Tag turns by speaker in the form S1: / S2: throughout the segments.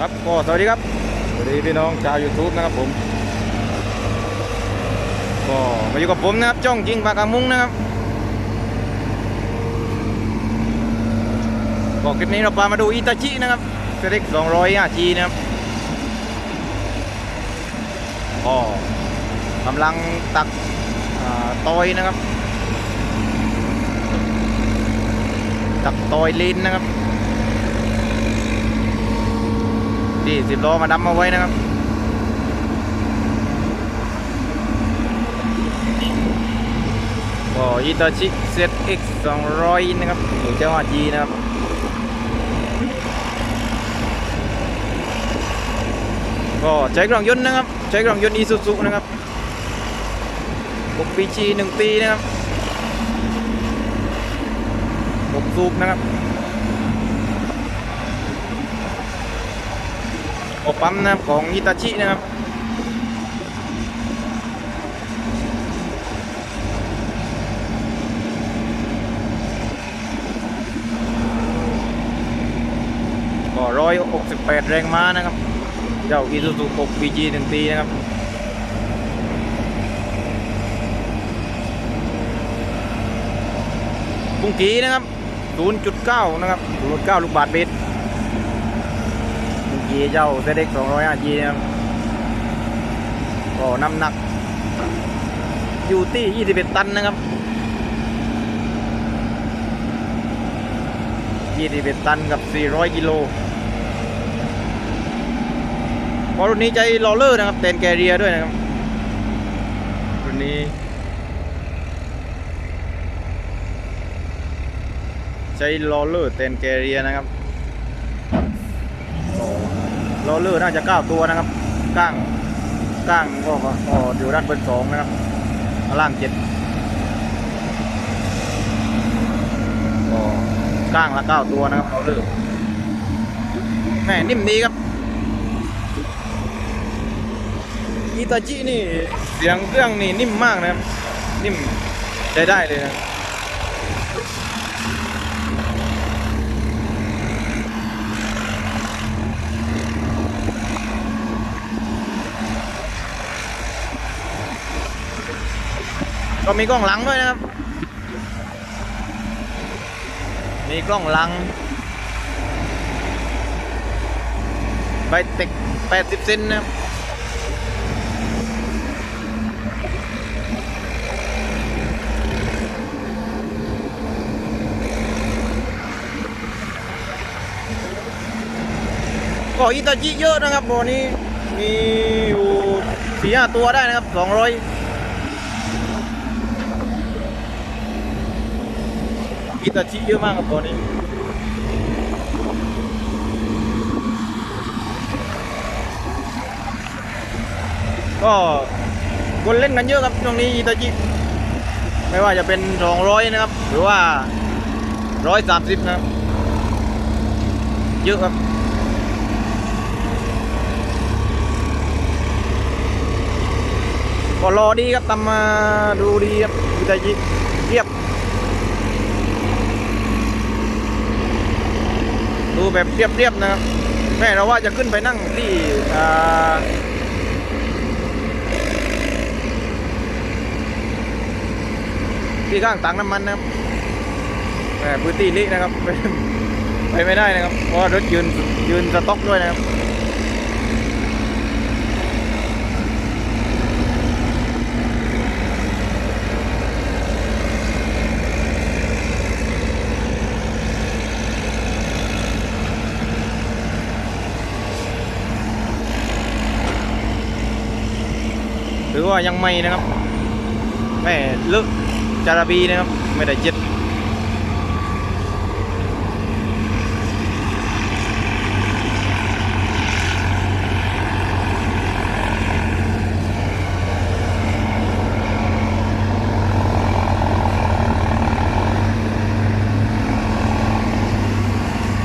S1: ครับก็สวัสดีครับสวัสดีพี่น้องชาว YouTube นะครับผม ก็มาอยู่กับผมนะครับจ้องจริงปากกามุ้งนะครับก็คลิปนี้เราพามาดูอิตาชินะครับเซเล็ก200 5G นะครับก็กำลังตักอ่าตอยนะครับ ตักตอยลินนะครับ ที่สิบล้อมาดำมาไว้นะครับก็อิตาชิ ZX 200นะครับตัวเจ้า 5G นะครับก็ใช้เครื่องยนต์นะครับ ใช้เครื่องยนต์อีซูซุนะครับ6ปีจี1ปีนะครับ6สูบนะครับ โอปั๊มนะครับของอิตาชินะครับก็ร้อยหกสิบแปดแรงม้านะครับ เจ้าอีซูซู6 BG หนึ่งปีนะครับปุ้งกีนะครับ 0.9 นะครับ0.9 ลูกบาทเมตร เจ้าเซเด็ก205 G นะครับก็น้ำหนัก อยู่ที่21ตันนะครับ21ตันกับ400กิโลพอรุ่นนี้ใจลอเลอร์นะครับเตนแกเรียด้วยนะครับรุ่นนี้ใช้ลอเลอร์เตนแกเรียนะครับ ลอเลอร์น่าจะ 9 ตัวนะครับก้างก้างก็ก็อยู่ด้านบนสองนะครับล่างเจ็ดก็ก้างละ 9 ตัวนะครับลอเลอร์แม่นิ่มดีครับอิตาจินี่เสียงเครื่องนี่นิ่มมากนะครับนิ่มใช้ได้เลยนะ ก็มีกล้องหลังด้วยนะครับ มีกล้องหลังใบเต็ก80 เซนนะครับก็อิตาจิเยอะนะครับโบนี้มีอยู่สี่ห้าตัวได้นะครับสองร้อย อิตาจิเยอะมากครับตัวนี้ก็คนเล่นกันเยอะครับตรงนี้อิตาจิ ไม่ว่าจะเป็นสองร้อยนะครับ หรือว่าร้อยสามสิบนะครับ เยอะครับ ก็รอดีครับตามมาดูดีครับวิทยิเรียบ แบบเรียบๆนะครับแม่เราว่าจะขึ้นไปนั่งที่ที่ข้างตังน้ำมันนะครับแหม่พื้นที่นี้นะครับ ไปไม่ได้นะครับ เพราะรถยืนยืนสต็อกด้วยนะครับ ยังไม่นะครับแม่ลึกจาราบีนะครับ ไม่ได้เจ็ด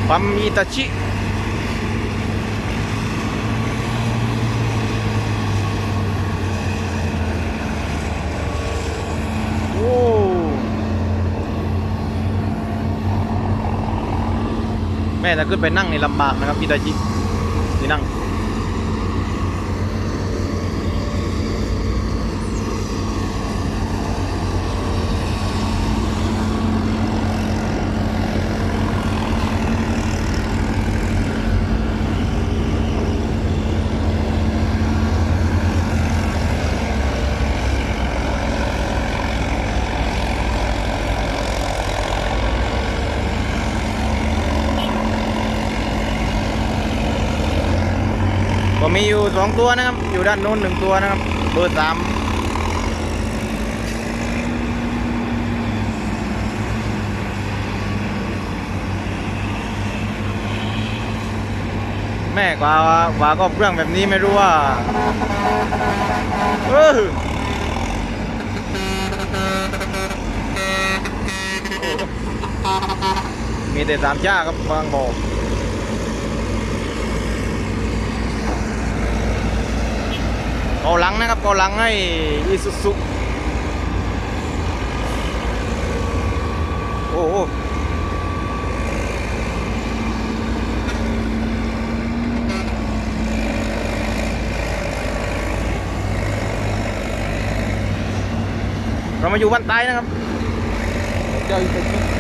S1: ปั๊มอิตาชิ โอ้ แม่ถ้าขึ้นไปนั่งนี่ลำบากนะครับพี่ดาจินี่นั่ง ก็ มีอยู่สองตัวนะครับ อยู่ด้านโน้นหนึ่งตัวนะครับ เบอร์สามแม่กว่ากว่าก็เครื่องแบบนี้ไม่รู้ว่าเออมีแต่สามชาครับบางบอก เกาหลังนะครับเกาหลังให้อีซุซุโอ้โหเรามาอยู่บ้านใต้นะครับ
S2: เจ้าอีกที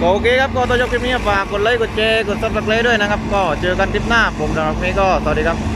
S1: ก็โอเคครับก็ตัวยกคลิปนี้ฝากกดไลค์กดแชร์กดซับสไครต์ด้วยนะครับ ก็เจอกันคลิปหน้าผมสำหรับนี้ก็สวัสดีครับ